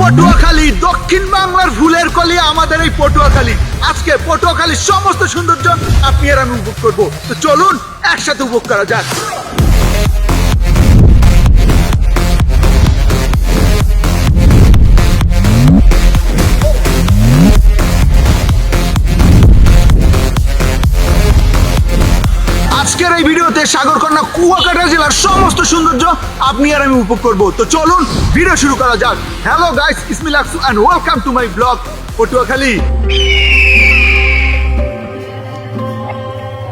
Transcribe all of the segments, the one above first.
পটুয়াখালী, দক্ষিণ বাংলার ফুলের কলি আমাদের এই পটুয়াখালী। আজকে পটুয়াখালীর সমস্ত সৌন্দর্য আপনি আর আমি উপভোগ করব। তো চলুন, একসাথে উপভোগ করা যাক। ভিডিওতে সাগরকন্যা কুয়াকাটা জেলার সমস্ত সৌন্দর্য আপনি আর আমি উপভোগ করব। তো চলুন ভিডিও শুরু করা যাক। Hello guys Ismail Aksu and welcome to my blog Patuakhali.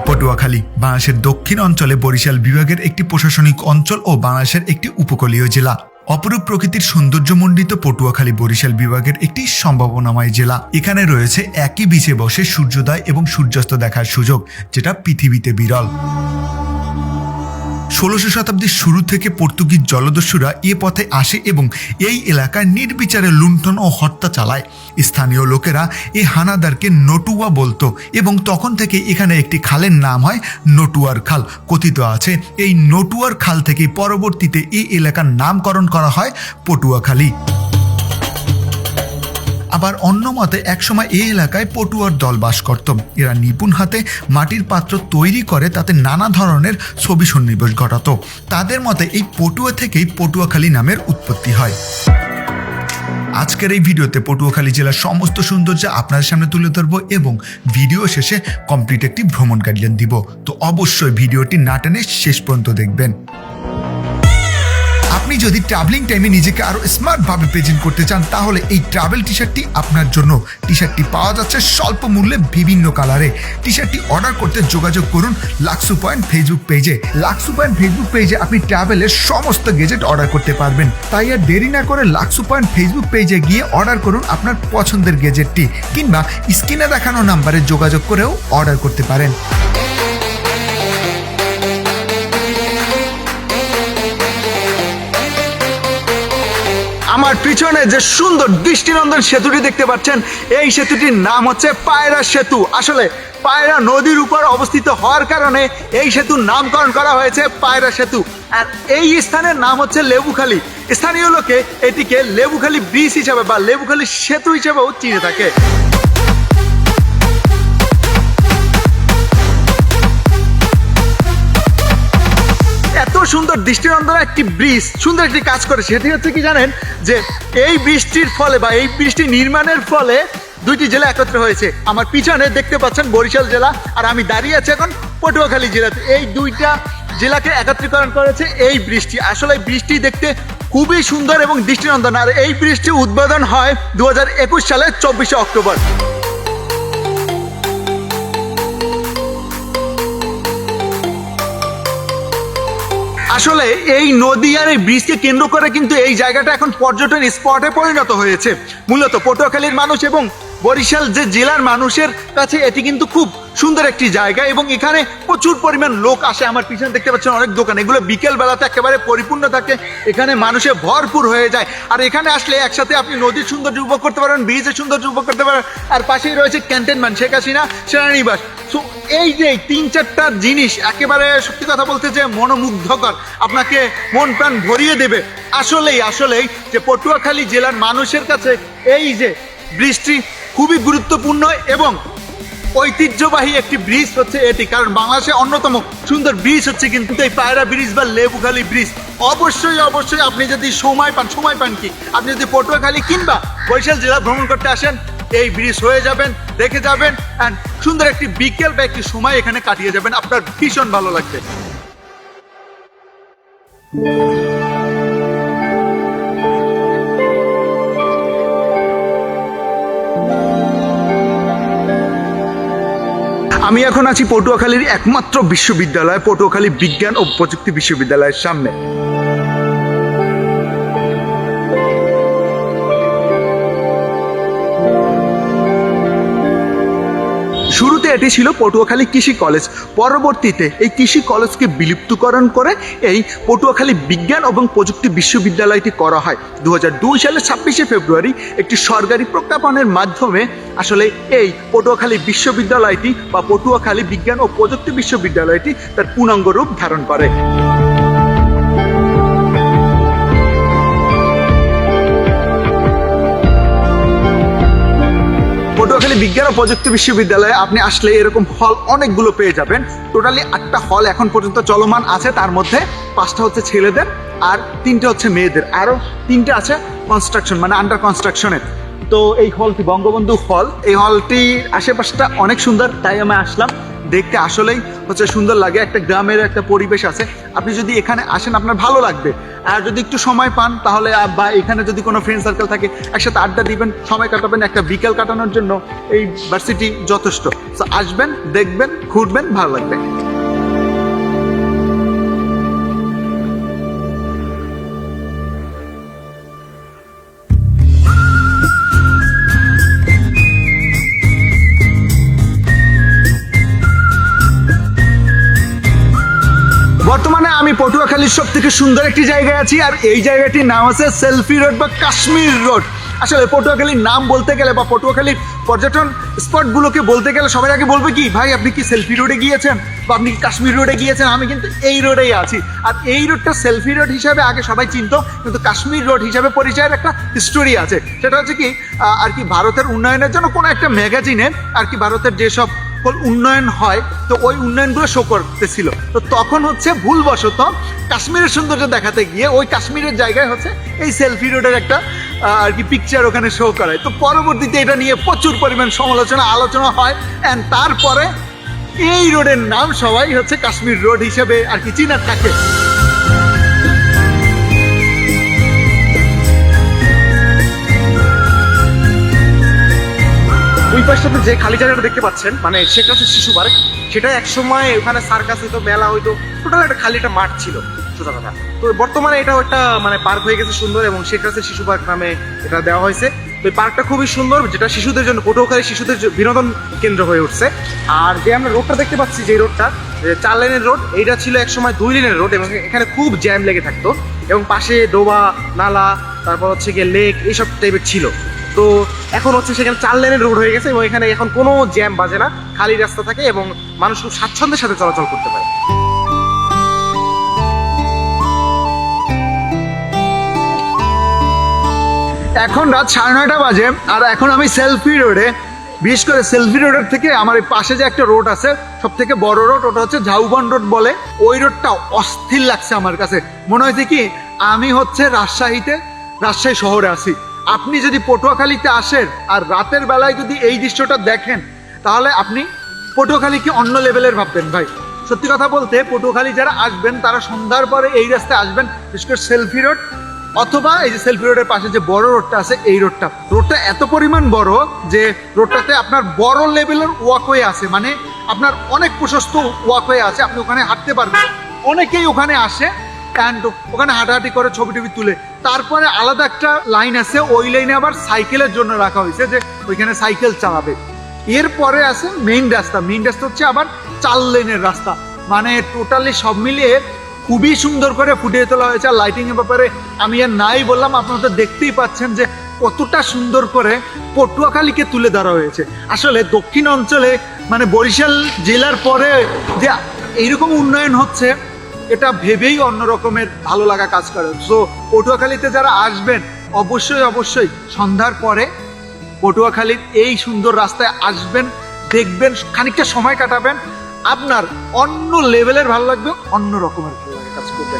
Patuakhali, বাংলাদেশের দক্ষিণ অঞ্চলে বরিশাল বিভাগের একটি প্রশাসনিক অঞ্চল ও বাংলাদেশের একটি উপকূলীয় জেলা। অপরূপ প্রকৃতির সৌন্দর্যমণ্ডিত পটুয়াখালী বরিশাল বিভাগের একটি সম্ভাবনাময় জেলা। এখানে রয়েছে একই বিচে বসে সূর্যোদয় এবং সূর্যাস্ত দেখার সুযোগ, যেটা পৃথিবীতে বিরল। ষোলোশো শতাব্দীর শুরু থেকে পর্তুগিজ জলদস্যুরা এ পথে আসে এবং এই এলাকায় নির্বিচারে লুণ্ঠন ও হত্যা চালায়। স্থানীয় লোকেরা এই হানাদারকে নটুয়া বলতো এবং তখন থেকে এখানে একটি খালের নাম হয় নটুয়ার খাল। কথিত আছে, এই নটুয়ার খাল থেকে পরবর্তীতে এই এলাকার নামকরণ করা হয় পটুয়াখালী। আবার অন্য মতে, একসময় এই এলাকায় পটুয়ার দল বাস করত। এরা নিপুণ হাতে মাটির পাত্র তৈরি করে তাতে নানা ধরনের ছবি সন্নিবেশ ঘটাতো। তাদের মতে, এই পটুয়া থেকেই পটুয়াখালী নামের উৎপত্তি হয়। আজকের এই ভিডিওতে পটুয়াখালী জেলার সমস্ত সৌন্দর্য আপনার সামনে তুলে ধরবো এবং ভিডিও শেষে কমপ্লিট একটি ভ্রমণ গাইডলাইন দিব। তো অবশ্যই ভিডিওটি না টেনে শেষ পর্যন্ত দেখবেন। আপনি যদি ট্রাভেলিং টাইমে নিজেকে আরও স্মার্ট ভাবে প্রেজেন্ট করতে চান, তাহলে এই ট্রাভেল টি শার্টটি আপনার জন্য। টি শার্টটি পাওয়া যাচ্ছে স্বল্প মূল্যে বিভিন্ন কালারে টি শার্টটি অর্ডার করতে যোগাযোগ করুন লাক্সু পয়েন্ট ফেসবুক পেজে লাক্সু পয়েন্ট ফেসবুক পেজে আপনি ট্রাভেলের সমস্ত গেজেট অর্ডার করতে পারবেন। তাই আর দেরি না করে লাক্সু পয়েন্ট ফেসবুক পেজে গিয়ে অর্ডার করুন আপনার পছন্দের গেজেটটি কিংবা স্ক্রিনে দেখানো নাম্বারে যোগাযোগ করেও অর্ডার করতে পারেন। আমার পিছনে যে সুন্দর দৃষ্টিনন্দন সেতুটি দেখতে পাচ্ছেন, এই সেতুটির নাম হচ্ছে পায়রা সেতু। আসলে পায়রা নদীর উপর অবস্থিত হওয়ার কারণে এই সেতুর নামকরণ করা হয়েছে পায়রা সেতু। আর এই স্থানের নাম হচ্ছে লেবুখালী। স্থানীয় লোকে এটিকে লেবুখালী ব্রিজ হিসাবে বা লেবুখালী সেতু হিসাবেও চিনে থাকে। সুন্দর দৃষ্টিনন্দন, একটি ব্রিজ, সুন্দর একটি কাজ করে। সেটি হচ্ছে কি জানেন? যে এই বৃষ্টির ফলে বা এই বৃষ্টি নির্মাণের ফলে দুইটি জেলা একত্র হয়েছে। আমার পিছনে দেখতে পাচ্ছেন বরিশাল জেলা, আর আমি দাঁড়িয়ে আছি এখন পটুয়াখালী জেলাতে। এই দুইটা জেলাকে একত্রীকরণ করেছে এই বৃষ্টি। আসলে বৃষ্টি দেখতে খুবই সুন্দর এবং দৃষ্টিনন্দন। আর এই বৃষ্টি উদ্বোধন হয় দু হাজার একুশ সালের চব্বিশে অক্টোবর। আসলে এই নদী আর এই ব্রিজকে কেন্দ্র করে কিন্তু এই জায়গাটা এখন পর্যটন স্পটে পরিণত হয়েছে। মূলত পটুয়াখালীর মানুষ এবং বরিশাল যে জেলার মানুষের কাছে এটি কিন্তু খুব সুন্দর একটি জায়গা এবং এখানে প্রচুর পরিমাণ লোক আসে। আমার পিছনে দেখতে পাচ্ছেন অনেক দোকান। এগুলো বিকেল বেলাতে একেবারে পরিপূর্ণ থাকে। এখানে মানুষে ভরপুর হয়ে যায়। আর এখানে আসলে একসাথে আপনি নদীর সৌন্দর্য উপভোগ করতে পারেন, ব্রিজের সৌন্দর্য উপভোগ করতে পারেন। আর পাশেই রয়েছে ক্যান্টেনমেন্ট শেখ হাসিনা সেনানিবাস। সো, এই যে তিন চারটা জিনিস একেবারে সত্যি কথা বলতে যে মনোমুগ্ধকর, আপনাকে মন প্রাণ ভরিয়ে দেবে। আসলেই আসলেই যে পটুয়াখালী জেলার মানুষের কাছে এই যে বৃষ্টি খুবই গুরুত্বপূর্ণ এবং ঐতিহ্যবাহী একটি ব্রিজ হচ্ছে এটি, কারণ বাংলাদেশের অন্যতম সুন্দর ব্রিজ হচ্ছে কিন্তু এই পায়রা ব্রিজ বা লেবুখালী ব্রিজ। অবশ্যই অবশ্যই আপনি যদি সময় পান সময় পান কি? আপনি যদি পটুয়াখালী কিংবা বরিশাল জেলা ভ্রমণ করতে আসেন, এই ব্রিজ হয়ে যাবেন, দেখে যাবেন অ্যান্ড সুন্দর একটি বিকেল বা একটি সময় এখানে কাটিয়ে যাবেন। আপনার ভীষণ ভালো লাগবে। আমি এখন আছি পটুয়াখালীর একমাত্র বিশ্ববিদ্যালয় পটুয়াখালী বিজ্ঞান ও প্রযুক্তি বিশ্ববিদ্যালয়ের সামনে। এটি ছিল পটুয়াখালী কৃষি কলেজ। পরবর্তীতে এই কৃষি কলেজকে বিলুপ্তকরণ করে এই পটুয়াখালী বিজ্ঞান এবং প্রযুক্তি বিশ্ববিদ্যালয়টি করা হয়। দু সালের ছাব্বিশে ফেব্রুয়ারি একটি সরকারি প্রজ্ঞাপনের মাধ্যমে আসলে এই পটুয়াখালী বিশ্ববিদ্যালয়টি বা পটুয়াখালী বিজ্ঞান ও প্রযুক্তি বিশ্ববিদ্যালয়টি তার পূর্ণাঙ্গ রূপ ধারণ করে। বিজ্ঞান ও প্রযুক্তি বিশ্ববিদ্যালয়ে আপনি আসলে এরকম হল অনেকগুলো পেয়ে যাবেন। টোটালি আটটা হল এখন পর্যন্ত চলমান আছে। তার মধ্যে পাঁচটা হচ্ছে ছেলেদের আর তিনটে হচ্ছে মেয়েদের। আরও তিনটে আছে কনস্ট্রাকশন মানে আন্ডার কনস্ট্রাকশনের তো এই হলটি বঙ্গবন্ধু হল এই হলটির আশেপাশটা অনেক সুন্দর, তাই আমি আসলাম। দেখতে আসলেই হচ্ছে সুন্দর লাগে, একটা গ্রামের একটা পরিবেশ আছে। আপনি যদি এখানে আসেন, আপনার ভালো লাগবে। আর যদি একটু সময় পান, তাহলে বা এখানে যদি কোনো ফ্রেন্ড সার্কেল থাকে, একসাথে আড্ডা দিবেন, সময় কাটাবেন, একটা বিকেল কাটানোর জন্য এই ভার্সিটি যথেষ্ট। আসবেন, দেখবেন, ঘুরবেন, ভালো লাগবে। পটুয়াখালীর সব থেকে সুন্দর একটি জায়গায় আছি, আর এই জায়গাটির নাম আছে সেলফি রোড বা কাশ্মীর রোড। আসলে পটুয়াখালীর নাম বলতে গেলে বা পটুয়াখালীর পর্যটন স্পটগুলোকে বলতে গেলে সবাই আগে বলবে কি, ভাই, আপনি কি সেলফি রোডে গিয়েছেন বা আপনি কি কাশ্মীর রোডে গিয়েছেন? আমি কিন্তু এই রোডেই আছি। আর এই রোডটা সেলফি রোড হিসাবে আগে সবাই চিনত, কিন্তু কাশ্মীর রোড হিসাবে পরিচয়ের একটা হিস্টোরি আছে। সেটা হচ্ছে কি আর কি ভারতের উন্নয়নের জন্য কোনো একটা ম্যাগাজিনে আর কি ভারতের যেসব সকল উন্নয়ন হয়, তো ওই উন্নয়নগুলো শো করতেছিল। তো তখন হচ্ছে ভুলবশত কাশ্মীরের সৌন্দর্য দেখাতে গিয়ে ওই কাশ্মীরের জায়গায় হচ্ছে এই সেলফি রোডের একটা আর কি পিকচার ওখানে শো করায়। তো পরবর্তীতে এটা নিয়ে প্রচুর পরিমাণ সমালোচনা, আলোচনা হয়। অ্যান্ড তারপরে এই রোডের নাম সবাই হচ্ছে কাশ্মীর রোড হিসেবে আর কি চিনার থাকে। ওই পাশটাতে যে খালি জায়গাটা দেখতে পাচ্ছেন মানে সেটা হচ্ছে শিশু পার্ক। সেটা একসময় ওখানে সার্কাস হইতো, মেলা হইতো, টোটাল একটা খালি একটা মাঠ ছিল, সোজা কথা। তো বর্তমানে এটা একটা মানে পার্ক হয়ে গেছে সুন্দর এবং সেটা হচ্ছে শিশু পার্ক নামে এটা দেওয়া হয়েছে। তো এই পার্কটা খুবই সুন্দর, যেটা শিশুদের জন্য পটুয়াখালী শিশুদের বিনোদন কেন্দ্র হয়ে উঠছে। আর যে আমরা রোডটা দেখতে পাচ্ছি, যে রোডটা চার লেনের রোড এইটা ছিল একসময় দুই লেনের রোড এবং এখানে খুব জ্যাম লেগে থাকতো। এবং পাশে ডোবা, নালা, তারপর হচ্ছে গিয়ে লেক এইসব টাইপের ছিল। তো এখন হচ্ছে সেখানে চার লেনের রোড হয়ে গেছে এবং এখানে এখন কোনো জ্যাম বাজে না, খালি রাস্তা থাকে এবং মানুষ খুব স্বাচ্ছন্দ্যের সাথে চলাচল করতে পারে। এখন রাত সাড়ে নয়টা বাজে আর এখন আমি সেলফি রোডে বিশেষ করে সেলফি রোডের থেকে আমার এই পাশে যে একটা রোড আছে সব থেকে বড় রোড ওটা হচ্ছে ঝাউবন রোড বলে। ওই রোডটা অস্থির লাগছে আমার কাছে। মনে হয়েছে কি, আমি হচ্ছে রাজশাহীতে, রাজশাহী শহরে আছি। আপনি যদি পটুয়াখালীতে আসেন আর রাতের বেলায় যদি এই দৃশ্যটা দেখেন, তাহলে আপনি পটুয়াখালীকে অন্য লেভেলের ভাববেন ভাই। সত্যি কথা বলতে, পটুয়াখালী যারা আসবেন, তারা সন্ধ্যার পরে এই রাস্তায় আসবেন, বিশেষ করে সেলফি রোড, অথবা এই যে সেলফি রোডের পাশে যে বড় রোডটা আছে, এই রোডটা। রোডটা এত পরিমাণ বড় যে রোডটাতে আপনার বড় লেভেলের ওয়াকওয়ে আছে মানে আপনার অনেক প্রশস্ত ওয়াকওয়ে আছে, আপনি ওখানে হাঁটতে পারবেন। অনেকেই ওখানে আসে অ্যান্ড ওখানে হাঁটাহাঁটি করে ছবি টবি তুলে। তারপরে আলাদা একটা লাইন আছে, ওই লাইনে আবার সাইকেলের জন্য রাখা হয়েছে যে ওইখানে সাইকেল চালাবে। এরপরে আছে মেইন রাস্তা। মেইন রাস্তা হচ্ছে আবার চার লেনের রাস্তা। মানে টোটালি সব মিলিয়ে খুবই সুন্দর করে ফুটিয়ে তোলা হয়েছে। আর লাইটিং এর ব্যাপারে আমি আর নাই বললাম, আপনারা তো দেখতেই পাচ্ছেন যে কতটা সুন্দর করে পটুয়াখালীকে তুলে ধরা হয়েছে। আসলে দক্ষিণ অঞ্চলে মানে বরিশাল জেলার পরে যে এইরকম উন্নয়ন হচ্ছে এটা ভেবেই অন্য রকমের ভালো লাগা কাজ করে। সো পটুয়াখালীতে যারা আসবেন, অবশ্যই অবশ্যই সন্ধ্যার পরে পটুয়াখালীর এই সুন্দর রাস্তায় আসবেন, দেখবেন, খানিকটা সময় কাটাবেন, আপনার অন্য লেভেলের ভালো লাগবে, অন্য রকমের ভালো লাগে কাজ করবে।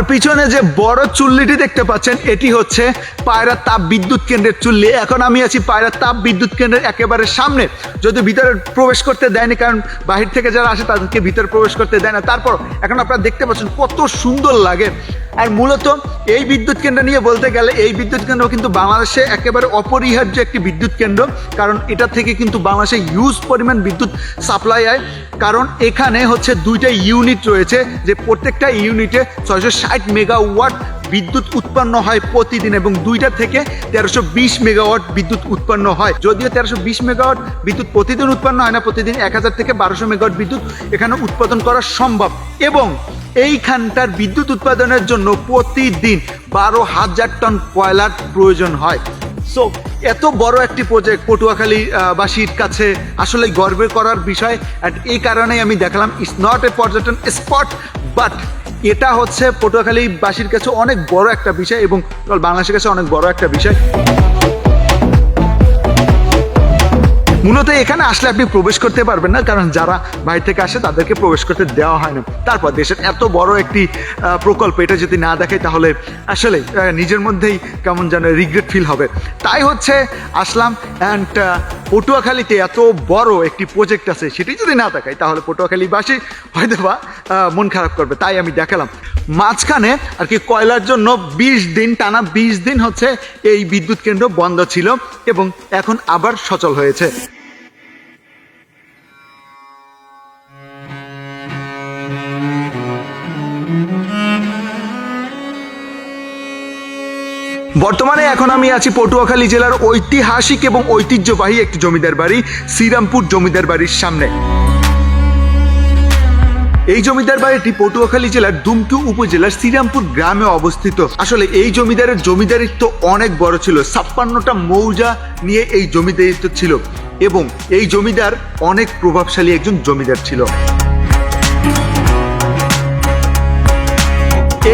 আমার পিছনে যে বড় চুল্লিটি দেখতে পাচ্ছেন, এটি হচ্ছে পায়রা তাপ বিদ্যুৎ কেন্দ্রের চুল্লি। এখন আমি আছি পায়রা তাপ বিদ্যুৎ কেন্দ্রের একেবারে সামনে। যদি ভিতরে প্রবেশ করতে দেয়নি, কারণ বাহির থেকে যারা আসে তাদেরকে ভিতরে প্রবেশ করতে দেয় না। তারপর, এখন আপনারা দেখতে পাচ্ছেন কত সুন্দর লাগে। আর মূলত এই বিদ্যুৎ কেন্দ্র নিয়ে বলতে গেলে, এই বিদ্যুৎ কেন্দ্র কিন্তু বাংলাদেশে একেবারে অপরিহার্য একটি বিদ্যুৎ কেন্দ্র। কারণ এটা থেকে কিন্তু বাংলাদেশে হিউজ পরিমাণ বিদ্যুৎ সাপ্লাই হয় কারণ এখানে হচ্ছে দুইটা ইউনিট রয়েছে, যে প্রত্যেকটা ইউনিটে ছয়শো ষাট মেগাওয়াট বিদ্যুৎ উৎপন্ন হয় প্রতিদিন এবং দুইটা থেকে তেরোশো বিশ মেগাওয়াট বিদ্যুৎ উৎপন্ন হয়। যদিও তেরোশো বিশ মেগাওয়াট বিদ্যুৎ প্রতিদিন উৎপন্ন হয় না প্রতিদিন এক হাজার থেকে বারোশো মেগাওয়াট বিদ্যুৎ এখানে উৎপাদন করা সম্ভব। এবং এইখানটার বিদ্যুৎ উৎপাদনের জন্য প্রতিদিন বারো হাজার টন কয়লার প্রয়োজন হয়। সো এত বড় একটি প্রজেক্ট পটুয়াখালী আহ, বাসীর কাছে আসলে গর্বের করার বিষয়। অ্যান্ড এই কারণেই আমি দেখালাম ইটস নট এ পর্যটন স্পট বাট এটা হচ্ছে পটুয়াখালীবাসীর কাছে অনেক বড় একটা বিষয় এবং বাংলাদেশের কাছে অনেক বড় একটা বিষয়। মূলত এখানে আসলে আপনি প্রবেশ করতে পারবেন না, কারণ যারা বাইরে থেকে আসে তাদেরকে প্রবেশ করতে দেওয়া হয় না। তারপর দেশের এত বড় একটি প্রকল্প, এটা যদি না দেখায় তাহলে আসলে নিজের মধ্যেই কেমন যেন রিগ্রেট ফিল হবে। তাই হচ্ছে, আসলাম অ্যান্ড পটুয়াখালীতে এত বড় একটি প্রজেক্ট আছে, সেটি যদি না দেখায় তাহলে পটুয়াখালীবাসী হয়তো বা মন খারাপ করবে। তাই আমি দেখালাম। মাঝখানে আর কি কয়লার জন্য বিশ দিন, টানা বিশ দিন হচ্ছে এই বিদ্যুৎ কেন্দ্র বন্ধ ছিল এবং এখন আবার সচল হয়েছে। বর্তমানে এখন আমি আছি পটুয়াখালী জেলার ঐতিহাসিক এবং ঐতিহ্যবাহী একটি জমিদার বাড়ি, শ্রীরামপুর জমিদার বাড়ির সামনে। এই জমিদার বাড়িটি পটুয়াখালী জেলার দুমকি উপজেলার শ্রীরামপুর গ্রামে অবস্থিত। আসলে এই জমিদারের জমিদারিত্ব অনেক বড় ছিল, ছাপ্পান্নটা মৌজা নিয়ে এই জমিদারিত্ব ছিল এবং এই জমিদার অনেক প্রভাবশালী একজন জমিদার ছিল।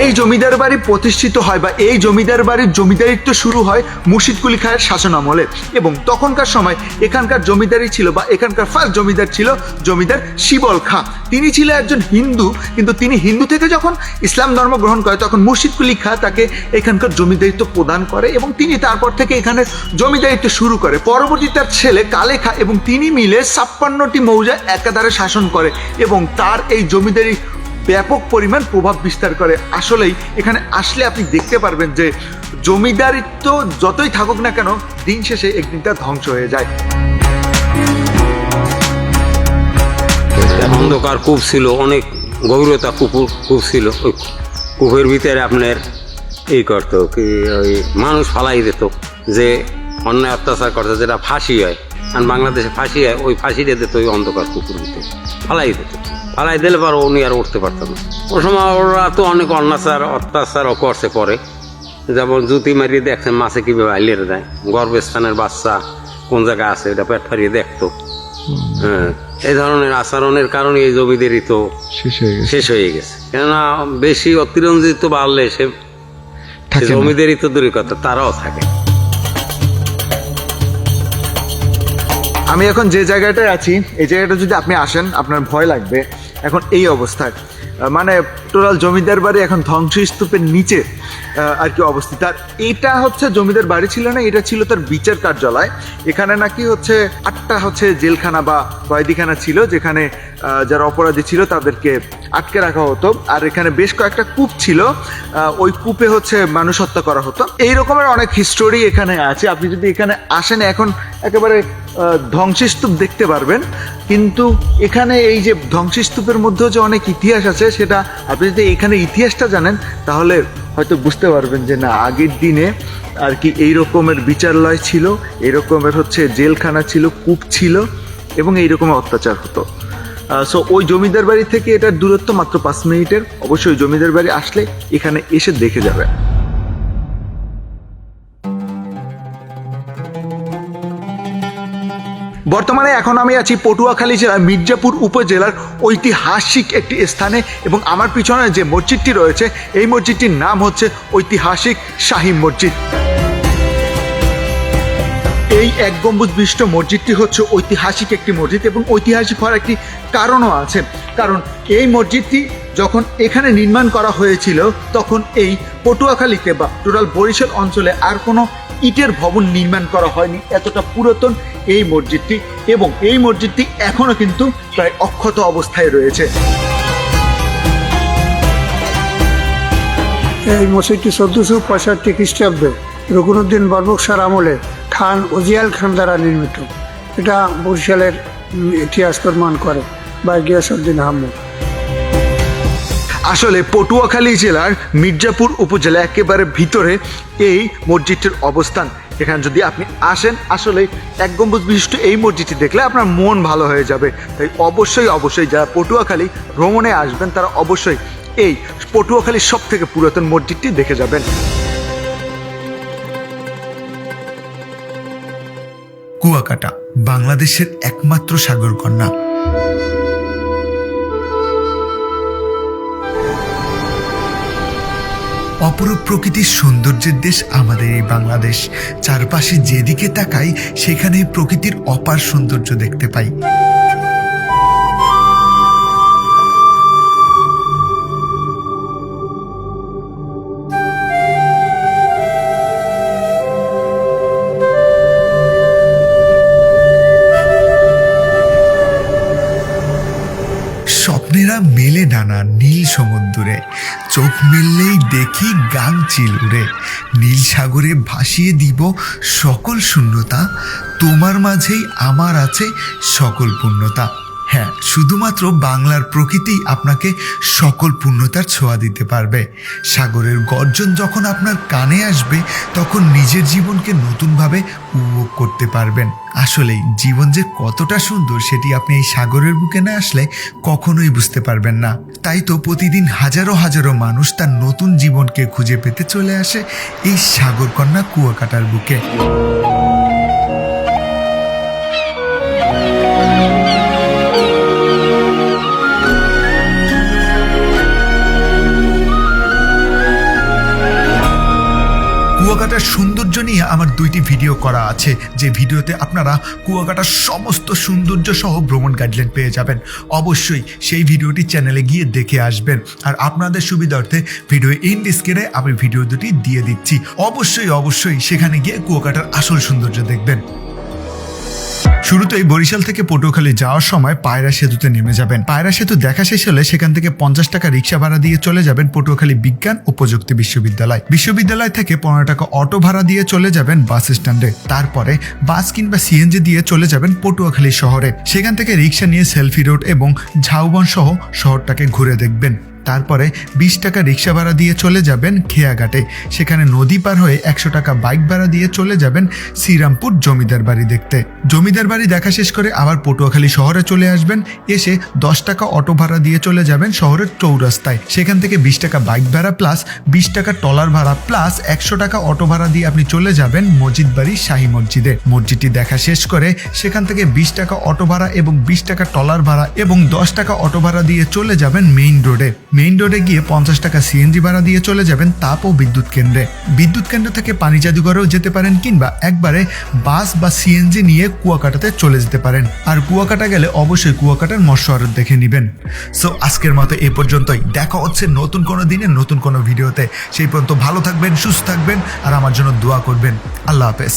এই জমিদার বাড়ি প্রতিষ্ঠিত হয় বা এই জমিদার বাড়ির জমিদারিত্ব শুরু হয় মুর্শিদ কুলি খায়ের শাসন আমলে। এবং তখনকার সময় এখানকার জমিদারি ছিল বা এখানকার ফার্স্ট জমিদার ছিল জমিদার শিবল খাঁ। তিনি ছিল একজন হিন্দু, কিন্তু তিনি হিন্দু থেকে যখন ইসলাম ধর্ম গ্রহণ করে, তখন মুর্শিদ কুলি খাঁ তাকে এখানকার জমিদারিত্ব প্রদান করে এবং তিনি তারপর থেকে এখানে জমিদারিত্ব শুরু করে। পরবর্তী তার ছেলে কালে খা এবং তিনি মিলে ছাপ্পান্নটি মৌজা একাধারে শাসন করে এবং তার এই জমিদারি ব্যাপক পরিমাণ প্রভাব বিস্তার করে। আসলেই এখানে আসলে আপনি দেখতে পারবেন যে জমিদারিত্ব যতই থাকুক না কেন, দিন শেষে একদিন তা ধ্বংস হয়ে যায়। অন্ধকার কূপ ছিল, অনেক গভীরতা কুকুর কূপ ছিল। ওই কূপের ভিতরে আপনার এই করতো কি, ওই মানুষ ফালাই দিত, যে অন্যায় অত্যাচার করতো, যেটা ফাঁসি হয়। আর বাংলাদেশে ফাঁসি ওই ফাঁসিটা দিত ওই অন্ধকার কুকুর ভিতরে। ফালাই দিত। ফালাই দিলে পর উনি আর উঠতে পারতাম না। ও সময় ওরা তো অনেক অন্যাচার অত্যাচারও করছে পরে যেমন জুতি মারিয়ে দেখছেন মাছে কীভাবে আইলের দেয়। গর্ভস্থানের বাচ্চা কোন জায়গায় আছে এটা পেট ফারিয়ে দেখতো। হ্যাঁ এই ধরনের আচরণের কারণে এই জমিদেরই তো শেষ হয়ে গেছে। কেননা বেশি অতিরঞ্জিত বাড়লে সে। জমিদেরই তো দূরের কথা তারাও থাকে। আমি এখন যে জায়গাটায় আছি, এই জায়গাটা যদি আপনি আসেন, আপনার ভয় লাগবে। এখন এই অবস্থায়। মানে টোটাল জমিদার বাড়ি এখন ধ্বংসস্তূপের নিচে আর কি অবস্থিত। আর এটা হচ্ছে জমিদার বাড়ি ছিল না, এটা ছিল তার বিচার কার্যালয়। এখানে নাকি হচ্ছে আটটা হচ্ছে জেলখানা বা কয়েদিখানা ছিল, যেখানে যারা অপরাধী ছিল তাদেরকে আটকে রাখা হতো। আর এখানে বেশ কয়েকটা কূপ ছিল ওই কূপে হচ্ছে মানুষ হত্যা করা হতো। এই রকমের অনেক হিস্টোরি এখানে আছে। আপনি যদি এখানে আসেন, এখন একেবারে ধ্বংসস্তূপ দেখতে পারবেন। কিন্তু এখানে এই যে ধ্বংসস্তূপের মধ্যেও যে অনেক ইতিহাস আছে, সেটা আপনি যদি এখানে ইতিহাসটা জানেন, তাহলে হয়তো বুঝতে পারবেন যে না, আগের দিনে আর কি এই রকমের বিচারালয় ছিল, এই রকমের হচ্ছে জেলখানা ছিল, কূপ ছিল এবং এই রকমের অত্যাচার হতো। সো ওই জমিদার বাড়ি থেকে এটার দূরত্ব মাত্র পাঁচ মিনিটের। অবশ্যই জমিদার বাড়ি আসলে এখানে এসে দেখে যাবে বর্তমানে এখন আমি আছি পটুয়াখালী জেলার মির্জাপুর উপজেলার ঐতিহাসিক একটি স্থানে এবং আমার পিছনে যে মসজিদটি রয়েছে, এই মসজিদটির নাম হচ্ছে ঐতিহাসিক শাহী মসজিদ। এই এক গম্বুজ বিশিষ্ট মসজিদটি হচ্ছে ঐতিহাসিক একটি মসজিদ এবং ঐতিহাসিক হওয়ার একটি কারণও আছে। কারণ এই মসজিদটি যখন এখানে নির্মাণ করা হয়েছিল, তখন এই পটুয়াখালীতে বা টোটাল বরিশাল অঞ্চলে আর কোনো ইটের ভবন নির্মাণ করা হয়নি, এতটা পুরাতন এই মসজিদটি এবং এই মসজিদটি এখনও কিন্তু প্রায় অক্ষত অবস্থায় রয়েছে। এই মসজিদটি চোদ্দশো পঁয়ষট্টি খ্রিস্টাব্দে রঘুনুদ্দিন বর্মকসার আমলে খান ওজিয়াল খান দ্বারা নির্মিত। এটা বরিশালের ইতিহাস প্রমাণ করে বা গিয়াসউদ্দিন আহমেদ। আসলে পটুয়াখালী জেলার মির্জাপুর উপজেলা একেবারে ভিতরে এই মসজিদটির অবস্থান। এখানে যদি আপনি আসেন, আসলে এক গম্বুজ বিশিষ্ট এই মসজিদটি দেখলে আপনার মন ভালো হয়ে যাবে। তাই অবশ্যই অবশ্যই যারা পটুয়াখালী ভ্রমণে আসবেন, তারা অবশ্যই এই পটুয়াখালীর সব থেকে পুরাতন মসজিদটি দেখে যাবেন। কুয়াকাটা বাংলাদেশের একমাত্র সাগরকন্যা। অপরূপ প্রকৃতির সৌন্দর্যের দেশ আমাদের এই বাংলাদেশ। চারপাশে যেদিকে তাকাই সেখানে প্রকৃতির অপার সৌন্দর্য দেখতে পাই। মেলে ডানা নীল সমুদ্রে। চোখ মিললেই দেখি গাং উড়ে নীল সাগরে ভাসিয়ে দিব সকল শূন্যতা। তোমার মাঝেই আমার আছে সকল পূর্ণতা। হ্যাঁ শুধুমাত্র বাংলার প্রকৃতিই আপনাকে সকল পূর্ণতার ছোঁয়া দিতে পারবে। সাগরের গর্জন যখন আপনার কানে আসবে, তখন নিজের জীবনকে নতুনভাবে উপভোগ করতে পারবেন। আসলেই, জীবন যে কতটা সুন্দর সেটি আপনি এই সাগরের বুকে না আসলে কখনোই বুঝতে পারবেন না। তাই তো প্রতিদিন হাজারো হাজারো মানুষ তার নতুন জীবনকে খুঁজে পেতে চলে আসে এই সাগরকন্যা কুয়াকাটার বুকে। কুয়াকাটার সৌন্দর্য নিয়ে আমার দুইটি ভিডিও করা আছে। যে ভিডিওতে আপনারা কুয়াকাটার সমস্ত সৌন্দর্য সহ ভ্রমণ গাইডলাইন পেয়ে যাবেন। অবশ্যই সেই ভিডিওটি চ্যানেলে গিয়ে দেখে আসবেন। আর আপনাদের সুবিধার্থে ভিডিও ইন ডিসক্রিপশনে আমি ভিডিও দুটি দিয়ে দিচ্ছি। অবশ্যই অবশ্যই সেখানে গিয়ে কুয়াকাটার আসল সৌন্দর্য দেখবেন। শুরুতেই বরিশাল থেকে পটুয়াখালী যাওয়ার সময় পায়রা সেতুতে নেমে যাবেন। পায়রা সেতু দেখা শেষ হলে সেখান থেকে পঞ্চাশ টাকা রিক্সা ভাড়া দিয়ে চলে যাবেন পটুয়াখালী বিজ্ঞান ও প্রযুক্তি বিশ্ববিদ্যালয়। বিশ্ববিদ্যালয় থেকে পনেরো টাকা অটো ভাড়া দিয়ে চলে যাবেন বাস স্ট্যান্ডে। তারপরে বাস কিংবা সিএনজি দিয়ে চলে যাবেন পটুয়াখালী শহরে। সেখান থেকে রিক্সা নিয়ে সেলফি রোড এবং ঝাউবন সহ শহরটাকে ঘুরে দেখবেন। তারপরে বিশ টাকা রিক্সা ভাড়া দিয়ে চলে যাবেন খেয়াঘাটে। সেখানে নদী পার হয়ে একশো টাকা বাইক ভাড়া দিয়ে চলে যাবেন শ্রীরামপুর জমিদার বাড়ি দেখতে। জমিদার বাড়ি দেখা শেষ করে আবার পটুয়াখালী শহরে চলে আসবেন। এসে দশ টাকা অটো ভাড়া দিয়ে চলে যাবেন শহরের চৌরাস্তায়। সেখান থেকে বিশ টাকা বাইক ভাড়া প্লাস বিশ টাকা টলার ভাড়া প্লাস একশো টাকা অটো ভাড়া দিয়ে আপনি চলে যাবেন মসজিদ বাড়ি শাহী মসজিদে। মসজিদটি দেখা শেষ করে সেখান থেকে বিশ টাকা অটো ভাড়া এবং বিশ টাকা টলার ভাড়া এবং দশ টাকা অটো ভাড়া দিয়ে চলে যাবেন মেইন রোডে। মেইন রোডে গিয়ে পঞ্চাশ টাকা সিএনজি ভাড়া দিয়ে চলে যাবেন তাপ ও বিদ্যুৎ কেন্দ্রে। বিদ্যুৎ কেন্দ্র থেকে পানি জাদুঘরেও যেতে পারেন কিংবা একবারে বাস বা সিএনজি নিয়ে কুয়াকাটাতে চলে যেতে পারেন। আর কুয়াকাটা গেলে অবশ্যই কুয়াকাটার মৎস্য আড়ত দেখে নেবেন। সো আজকের মতো এ পর্যন্তই। দেখা হচ্ছে নতুন কোনো দিনে, নতুন কোনো ভিডিওতে। সেই পর্যন্ত ভালো থাকবেন, সুস্থ থাকবেন আর আমার জন্য দোয়া করবেন। আল্লাহ হাফেজ।